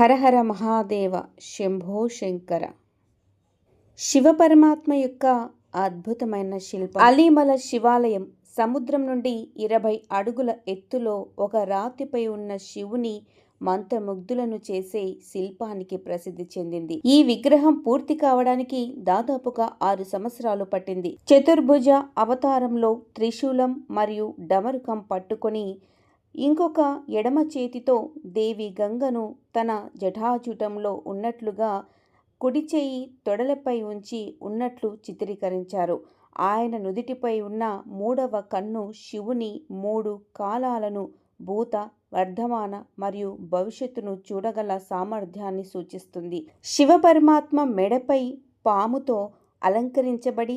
హరహర మహాదేవ శంభో శంకర. శివపరమాత్మ యొక్క అద్భుతమైన శిల్పం. అలీమల శివాలయం సముద్రం నుండి ఇరవై అడుగుల ఎత్తులో ఒక రాతిపై ఉన్న శివుని మంత్రముగ్ధులను చేసే శిల్పానికి ప్రసిద్ధి చెందింది. ఈ విగ్రహం పూర్తి కావడానికి దాదాపుగా ఆరు సంవత్సరాలు పట్టింది. చతుర్భుజ అవతారంలో త్రిశూలం మరియు డమరుకం పట్టుకొని ఇంకొక ఎడమ చేతితో దేవి గంగను తన జటాజుటంలో ఉన్నట్లుగా కుడి చేయి తొడలపై ఉంచి ఉన్నట్లు చిత్రీకరించారు. ఆయన నుదిటిపై ఉన్న మూడవ కన్ను శివుని మూడు కాలాలను భూత వర్ధమాన మరియు భవిష్యత్తును చూడగల సామర్థ్యాన్ని సూచిస్తుంది. శివపరమాత్మ మెడపై పాముతో అలంకరించబడి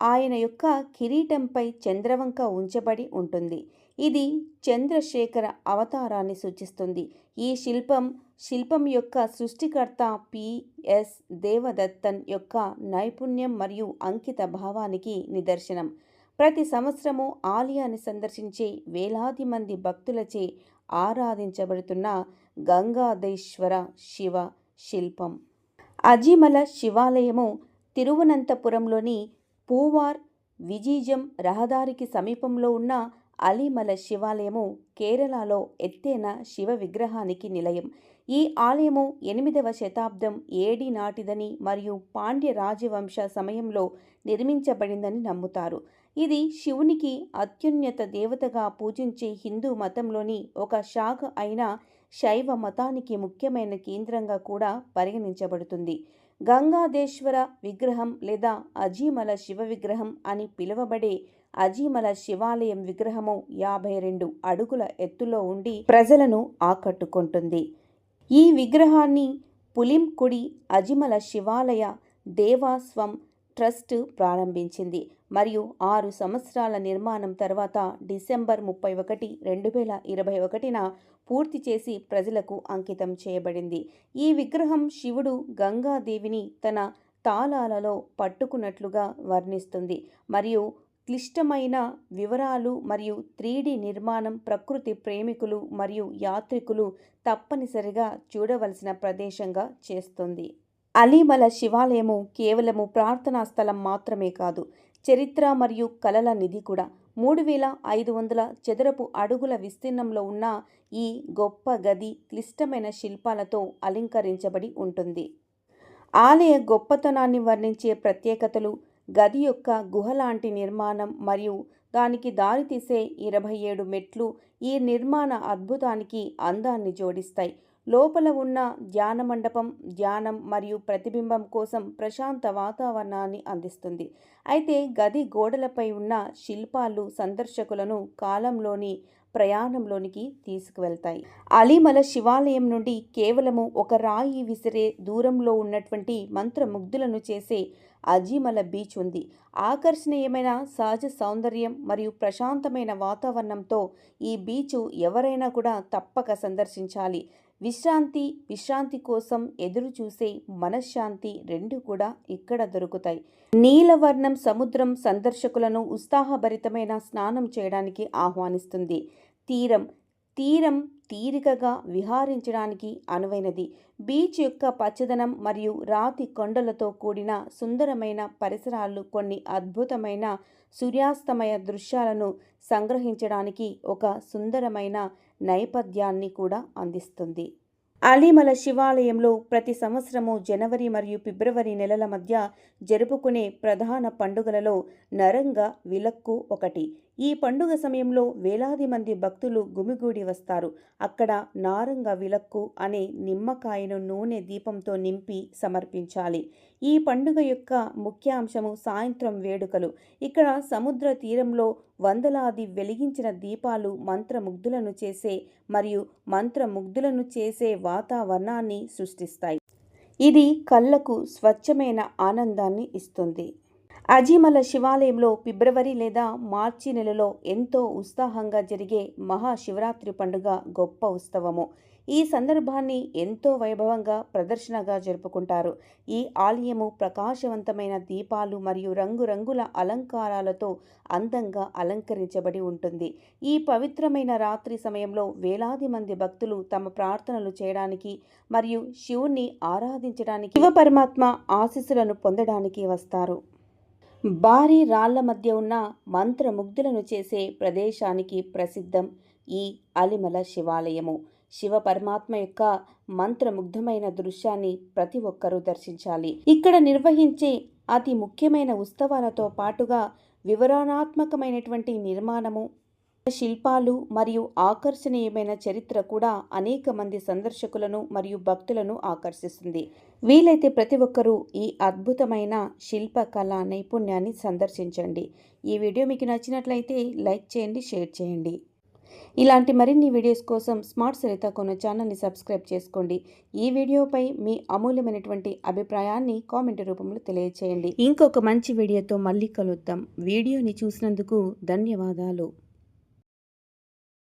ఆయన యొక్క కిరీటంపై చంద్రవంక ఉంచబడి ఉంటుంది. ఇది చంద్రశేఖర అవతారాన్ని సూచిస్తుంది. ఈ శిల్పం శిల్పం యొక్క సృష్టికర్త పిఎస్ దేవదత్తన్ యొక్క నైపుణ్యం మరియు అంకిత భావానికి నిదర్శనం. ప్రతి సంవత్సరము ఆలయాన్ని సందర్శించే వేలాది మంది భక్తులచే ఆరాధించబడుతున్న గంగాధేశ్వర శివ శిల్పం. అజిమల శివాలయము తిరువనంతపురంలోని పూవార్ విజీజం రహదారికి సమీపంలో ఉన్న అలీమల శివాలయము కేరళలో ఎత్తైన శివ విగ్రహానికి నిలయం. ఈ ఆలయము ఎనిమిదవ శతాబ్దం ఏడి నాటిదని మరియు పాండ్య రాజవంశ సమయంలో నిర్మించబడిందని నమ్ముతారు. ఇది శివునికి అత్యున్నత దేవతగా పూజించే హిందూ మతంలోని ఒక శాఖ అయిన శైవ మతానికి ముఖ్యమైన కేంద్రంగా కూడా పరిగణించబడుతుంది. గంగాదేశ్వర విగ్రహం లేదా అజీమల శివ విగ్రహం అని పిలువబడే అజీమల శివాలయం విగ్రహము యాభై రెండు అడుగుల ఎత్తులో ఉండి ప్రజలను ఆకట్టుకుంటుంది. ఈ విగ్రహాన్ని పులింకుడి అజిమల శివాలయ దేవాస్వం ట్రస్ట్ ప్రారంభించింది. మరియు ఆరు సంవత్సరాల నిర్మాణం తర్వాత డిసెంబర్ ముప్పై ఒకటి రెండు వేల ఇరవై ఒకటిన పూర్తి చేసి ప్రజలకు అంకితం చేయబడింది. ఈ విగ్రహం శివుడు గంగాదేవిని తన తాళాలలో పట్టుకున్నట్లుగా వర్ణిస్తుంది. మరియు క్లిష్టమైన వివరాలు మరియు త్రీడి నిర్మాణం ప్రకృతి ప్రేమికులు మరియు యాత్రికులు తప్పనిసరిగా చూడవలసిన ప్రదేశంగా చేస్తుంది. అలీమల శివాలయము కేవలము ప్రార్థనా స్థలం మాత్రమే కాదు చరిత్ర మరియు కళల నిధి కూడా. మూడు వేల ఐదు వందల చదరపు అడుగుల విస్తీర్ణంలో ఉన్న ఈ గొప్ప గది క్లిష్టమైన శిల్పాలతో అలంకరించబడి ఉంటుంది. ఆలయ గొప్పతనాన్ని వర్ణించే ప్రత్యేకతలు గది యొక్క గుహలాంటి నిర్మాణం మరియు దానికి దారితీసే ఇరవై ఏడు మెట్లు ఈ నిర్మాణ అద్భుతానికి అందాన్ని జోడిస్తాయి. లోపల ఉన్న ధ్యాన మండపం ధ్యానం మరియు ప్రతిబింబం కోసం ప్రశాంత వాతావరణాన్ని అందిస్తుంది. అయితే గది గోడలపై ఉన్న శిల్పాలు సందర్శకులను కాలంలోని ప్రయాణంలోనికి తీసుకువెళ్తాయి. అలీమల శివాలయం నుండి కేవలము ఒక రాయి విసిరే దూరంలో ఉన్నటువంటి మంత్రముగ్ధులను చేసే అజీమల బీచ్ ఉంది. ఆకర్షణీయమైన సహజ సౌందర్యం మరియు ప్రశాంతమైన వాతావరణంతో ఈ బీచ్ ఎవరైనా కూడా తప్పక సందర్శించాలి. విశ్రాంతి విశ్రాంతి కోసం ఎదురు చూసే మనశ్శాంతి రెండు కూడా ఇక్కడ దొరుకుతాయి. నీలవర్ణం సముద్రం సందర్శకులను ఉత్సాహభరితమైన స్నానం చేయడానికి ఆహ్వానిస్తుంది. తీరం తీరం తీరికగా విహారించడానికి అనువైనది. బీచ్ యొక్క పచ్చదనం మరియు రాతి కొండలతో కూడిన సుందరమైన పరిసరాలు కొన్ని అద్భుతమైన సూర్యాస్తమయ దృశ్యాలను సంగ్రహించడానికి ఒక సుందరమైన నేపథ్యాన్ని కూడా అందిస్తుంది. అలీమల శివాలయంలో ప్రతి సంవత్సరము జనవరి మరియు ఫిబ్రవరి నెలల మధ్య జరుపుకునే ప్రధాన పండుగలలో నరంగ విలక్కు ఒకటి. ఈ పండుగ సమయంలో వేలాది మంది భక్తులు గుమిగూడి వస్తారు. అక్కడ నారంగ విలక్కు అనే నిమ్మకాయను నూనె దీపంతో నింపి సమర్పించాలి. ఈ పండుగ యొక్క ముఖ్య అంశము సాయంత్రం వేడుకలు. ఇక్కడ సముద్ర తీరంలో వందలాది వెలిగించిన దీపాలు మంత్రముగ్ధులను చేసే మరియు మంత్రముగ్ధులను చేసే వాతావరణాన్ని సృష్టిస్తాయి. ఇది కళ్ళకు స్వచ్ఛమైన ఆనందాన్ని ఇస్తుంది. అజీమల శివాలయంలో ఫిబ్రవరి లేదా మార్చి నెలలో ఎంతో ఉత్సాహంగా జరిగే మహాశివరాత్రి పండుగ గొప్ప ఉత్సవము. ఈ సందర్భాన్ని ఎంతో వైభవంగా ప్రదర్శనగా జరుపుకుంటారు. ఈ ఆలయము ప్రకాశవంతమైన దీపాలు మరియు రంగురంగుల అలంకారాలతో అందంగా అలంకరించబడి ఉంటుంది. ఈ పవిత్రమైన రాత్రి సమయంలో వేలాది మంది భక్తులు తమ ప్రార్థనలు చేయడానికి మరియు శివుణ్ణి ఆరాధించడానికి శివ పరమాత్మ ఆశీస్సులను పొందడానికి వస్తారు. భారీ రాళ్ళ మధ్య ఉన్న మంత్రముగ్ధులను చేసే ప్రదేశానికి ప్రసిద్ధం ఈ అలిమల శివాలయము. శివ పరమాత్మ యొక్క మంత్రముగ్ధమైన దృశ్యాన్ని ప్రతి ఒక్కరూ దర్శించాలి. ఇక్కడ నిర్వహించే అతి ముఖ్యమైన ఉత్సవాలతో పాటుగా వివరణాత్మకమైనటువంటి నిర్మాణము శిల్పాలు మరియు ఆకర్షణీయమైన చరిత్ర కూడా అనేక మంది సందర్శకులను మరియు భక్తులను ఆకర్షిస్తుంది. వీలైతే ప్రతి ఒక్కరూ ఈ అద్భుతమైన శిల్పకళా నైపుణ్యాన్ని సందర్శించండి. ఈ వీడియో మీకు నచ్చినట్లయితే లైక్ చేయండి షేర్ చేయండి. ఇలాంటి మరిన్ని వీడియోస్ కోసం స్మార్ట్ సరిత కొన్న ఛానల్ని సబ్స్క్రైబ్ చేసుకోండి. ఈ వీడియోపై మీ అమూల్యమైనటువంటి అభిప్రాయాన్ని కామెంట్ రూపంలో తెలియచేయండి. ఇంకొక మంచి వీడియోతో మళ్ళీ కలుద్దాం. వీడియోని చూసినందుకు ధన్యవాదాలు.